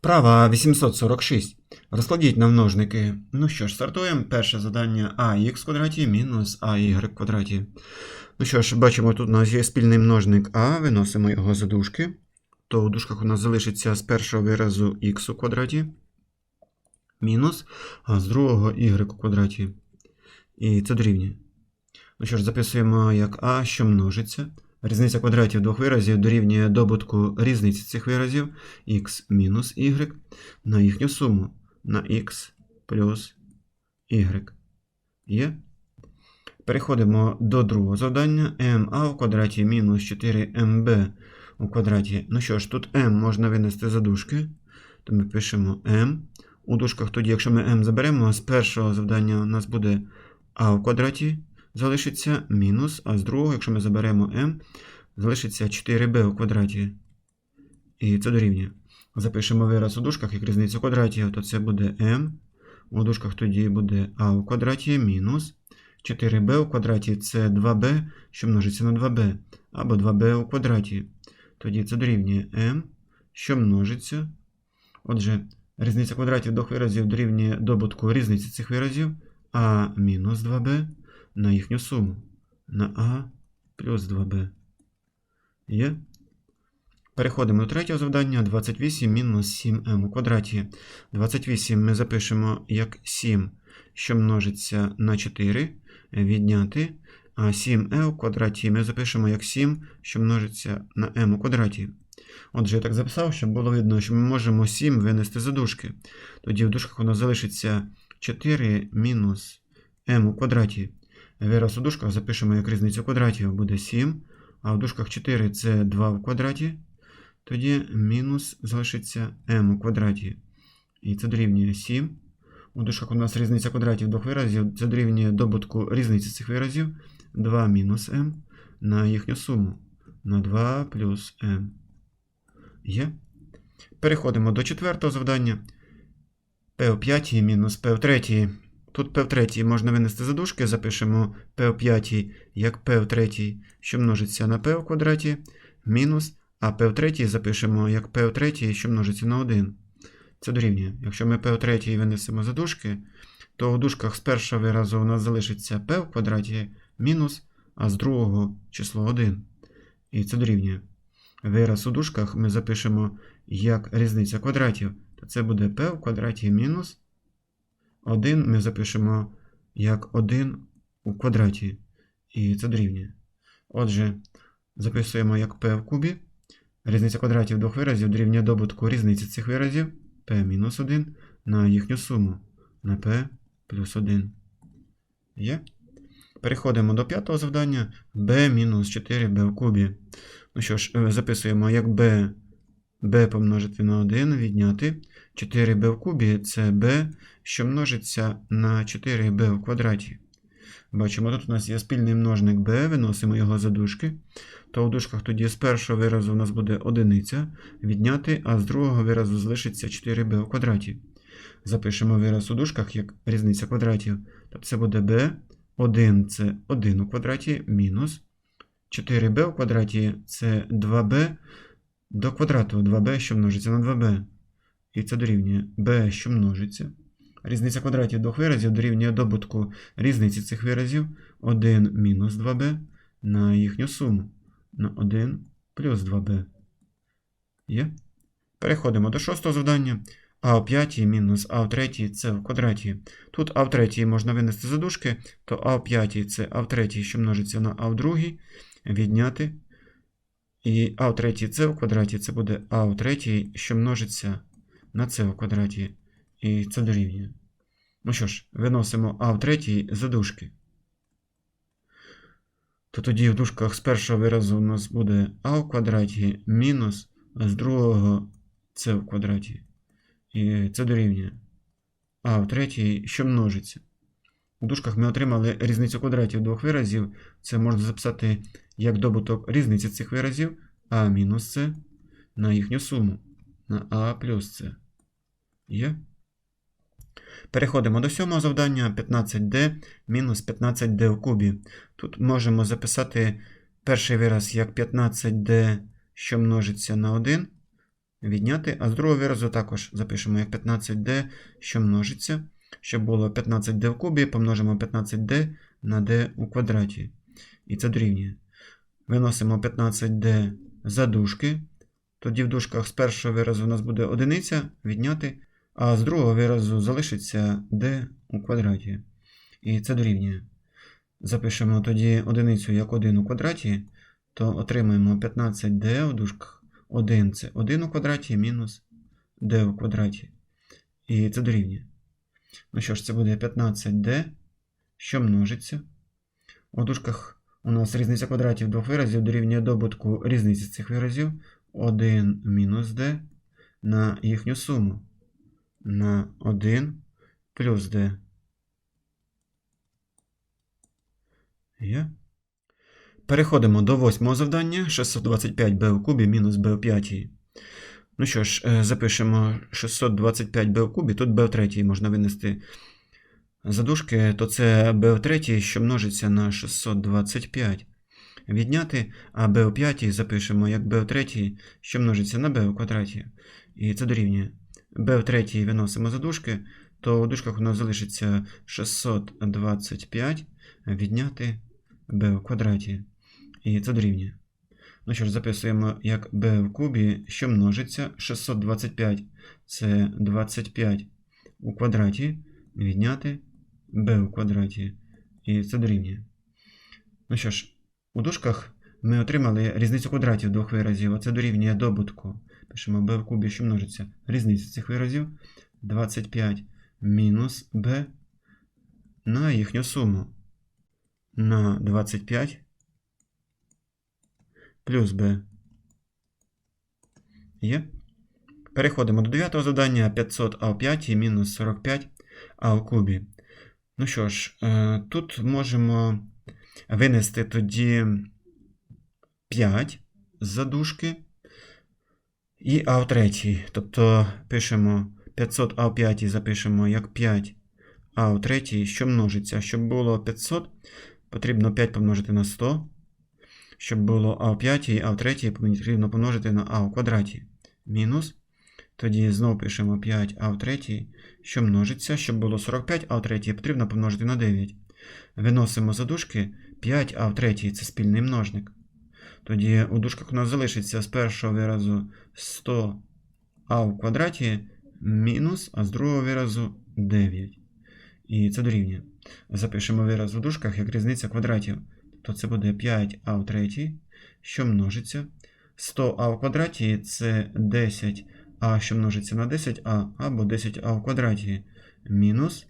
Вправа 846. Розкладіть на множники. Ну що ж, стартуємо. Перше завдання ax квадраті мінус в квадраті. Ну що ж, бачимо, тут у нас є спільний множник а, виносимо його за дужки. То у дужках у нас залишиться з першого виразу х у квадраті. Мінус, а з другого y у квадраті. І це дорівнює. Ну що ж, записуємо як а, що множиться. Різниця квадратів двох виразів дорівнює добутку різниці цих виразів x мінус y на їхню суму на x плюс y. Є? Переходимо до другого завдання. ma в квадраті мінус 4mb у квадраті. Ну що ж, тут m можна винести за дужки. То ми пишемо m. У дужках тоді, якщо ми m заберемо, з першого завдання у нас буде а в квадраті залишиться мінус, а з другого, якщо ми заберемо m, залишиться 4b у квадраті. І це дорівнює. Запишемо вираз у дужках як різницю квадратів, то це буде m. У дужках тоді буде а у квадраті мінус 4b у квадраті це 2b, що множиться на 2b, або 2b у квадраті. Тоді це дорівнює m, що множиться. Отже, різниця квадратів двох виразів дорівнює добутку різниці цих виразів, а мінус 2b на їхню суму на А плюс 2Б. Є. Переходимо до третього завдання. 28 мінус 7m у квадраті. 28 ми запишемо як 7, що множиться на 4, відняти. А 7e у квадраті ми запишемо як 7, що множиться на m у квадраті. Отже, я так записав, щоб було видно, що ми можемо 7 винести за дужки. Тоді в дужках у нас залишиться 4 мінус m у квадраті. Вираз у запишемо як різницю квадратів буде 7, а в дужках 4 це 2 в квадраті. Тоді мінус залишиться m у квадраті. І це дорівнює 7. У дужках у нас різниця квадратів двох виразів. Це дорівнює добутку різниці цих виразів 2 мінус m на їхню суму. На 2 плюс m. Є. Переходимо до четвертого завдання. P в 5 мінус P в 3. Тут P в третій можна винести за дужки, запишемо P в п'ятій як P в третій, що множиться на P в квадраті, мінус, а P в третій запишемо як P в третій, що множиться на 1. Це дорівнює. Якщо ми P в третій винесемо за дужки, то у дужках з першого виразу у нас залишиться P в квадраті мінус, а з другого число 1. І це дорівнює. Вираз у дужках ми запишемо як різниця квадратів, то це буде P в квадраті мінус. 1 ми запишемо як 1 у квадраті. І це дорівнює. Отже, записуємо як p в кубі. Різниця квадратів двох виразів дорівнює добутку різниці цих виразів p-1 на їхню суму на p плюс 1. Є? Переходимо до п'ятого завдання b-4b в кубі. Ну що ж, е, записуємо як b b помножити на 1, відняти. 4b в кубі це b, що множиться на 4b в квадраті. Бачимо, тут у нас є спільний множник b, виносимо його за дужки. То у дужках тоді з першого виразу у нас буде одиниця відняти, а з другого виразу залишиться 4b в квадраті. Запишемо вираз у дужках як різниця квадратів. Тобто це буде b, 1 це 1 у квадраті, мінус 4b в квадраті це 2b до квадрату 2b, що множиться на 2b. І це дорівнює b, що множиться. Різниця квадратів двох виразів дорівнює добутку різниці цих виразів 1 мінус 2b на їхню суму на 1 плюс 2b. Є? Переходимо до шостого завдання. А в 5 мінус А в 3 це в квадраті. Тут А в 3 можна винести за дужки, то А в 5 це А в 3, що множиться на А в 2, відняти. І а в третій це в квадраті це буде а в третій, що множиться на це в квадраті. І це дорівнює. Ну що ж, виносимо а в третій за дужки. То тоді в дужках з першого виразу у нас буде а в квадраті мінус, а з другого це в квадраті. І це дорівнює. А в третій, що множиться. У дужках ми отримали різницю квадратів двох виразів. Це можна записати як добуток різниці цих виразів а мінус С на їхню суму на А плюс С. Є? Переходимо до сьомого завдання 15D мінус 15D в кубі. Тут можемо записати перший вираз як 15D, що множиться на 1, відняти, а з другого виразу також запишемо як 15d, що множиться. Щоб було 15d в кубі, помножимо 15d на d у квадраті. І це дорівнює. Виносимо 15d за дужки. Тоді в дужках з першого виразу у нас буде одиниця відняти, а з другого виразу залишиться d у квадраті. І це дорівнює. Запишемо тоді одиницю як 1 у квадраті, то отримаємо 15d у дужках. 1 це 1 у квадраті мінус d у квадраті. І це дорівнює. Ну що ж, це буде 15d, що множиться. У дужках у нас різниця квадратів двох виразів дорівнює добутку різниці цих виразів 1 мінус d на їхню суму на 1 плюс d. Є. Переходимо до восьмого завдання 625b у кубі мінус b у п'ятій. Ну що ж, е, запишемо 625b у кубі. Тут b в третій можна винести задушки, то це b в третій, що множиться на 625. Відняти, а b у п'ятій запишемо як b в третій, що множиться на b у квадраті. І це дорівнює. b в третій виносимо задушки, то у дужках у нас залишиться 625 відняти b у квадраті. І це дорівнює. Ну що ж, записуємо як b в кубі, що множиться 625 це 25 у квадраті, відняти b у квадраті. І це дорівнює. Ну що ж, у дужках ми отримали різницю квадратів двох виразів, а це дорівнює добутку. Пишемо b в кубі, що множиться різниця цих виразів 25 мінус b на їхню суму. На 25 плюс b. Є. Переходимо до 9 завдання 500а в 5 мінус 45 а в кубі. Ну що ж, е, тут можемо винести тоді 5 з задушки і а в третій. Тобто пишемо 500 а в 5 запишемо як 5 а в третій, що множиться. Щоб було 500, потрібно 5 помножити на 100 щоб було а в п'ятій, а в третій потрібно помножити на а в квадраті. Мінус. Тоді знову пишемо 5а в третій, що множиться. Щоб було 45 а в третій, потрібно помножити на 9. Виносимо за дужки 5а в третій це спільний множник. Тоді у дужках у нас залишиться з першого виразу 100а в квадраті мінус, а з другого виразу 9. І це дорівнює. Запишемо вираз у дужках як різниця квадратів то це буде 5а в третій, що множиться. 100а в квадраті це 10а, що множиться на 10а, або 10а в квадраті. Мінус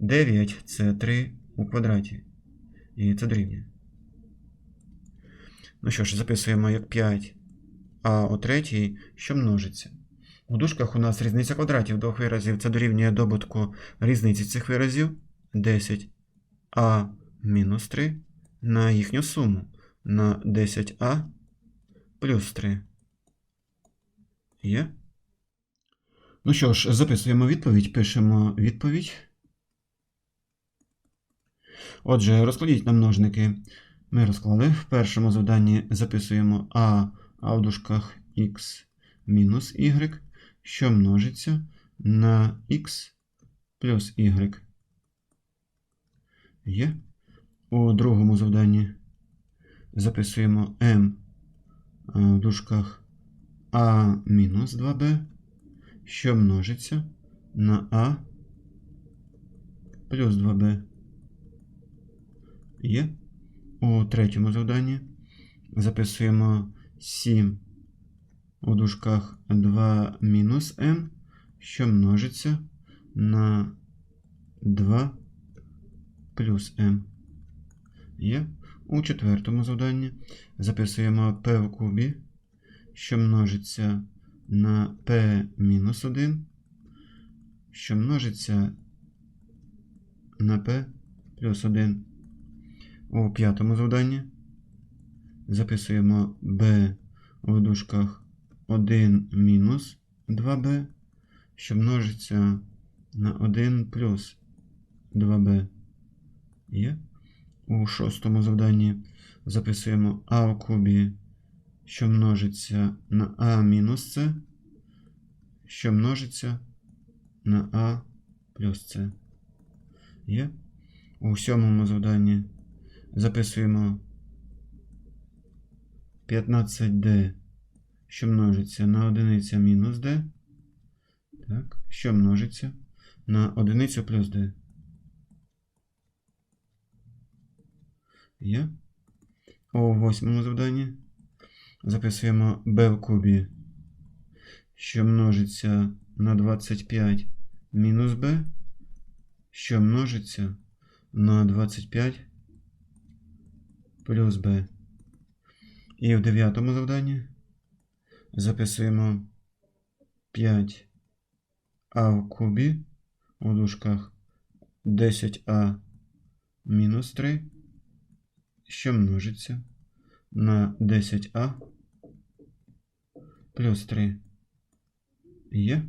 9 це 3 у квадраті. І це дорівнює. Ну що ж, записуємо як 5а у третій, що множиться. У дужках у нас різниця квадратів двох виразів. Це дорівнює добутку різниці цих виразів 10а мінус 3 на їхню суму на 10а плюс 3. Є? Ну що ж, записуємо відповідь, пишемо відповідь. Отже, розкладіть на множники. Ми розклали. В першому завданні записуємо А, а в дужках Х мінус Y, що множиться на Х плюс Y. Є. У другому завданні записуємо m в дужках а мінус 2b, що множиться на а плюс 2b. Є. У третьому завданні записуємо 7 у дужках 2 мінус m, що множиться на 2 плюс m. Є. У четвертому завданні записуємо p в кубі, що множиться на p-1, що множиться на p плюс 1. У п'ятому завданні записуємо b у дужках 1 мінус 2b, що множиться на 1 плюс 2b. Є. У шостому завданні записуємо а в кубі, що множиться на а мінус С, що множиться на А плюс С. Є? У сьомому завданні записуємо 15D, що множиться на одиниця мінус D. Так, що множиться на одиницю плюс D. Є? У восьмому завданні записуємо b в кубі, що множиться на 25 мінус b, що множиться на 25 плюс b. І в дев'ятому завданні записуємо 5а в кубі у дужках 10а мінус 3, що множиться на 10а плюс 3 є.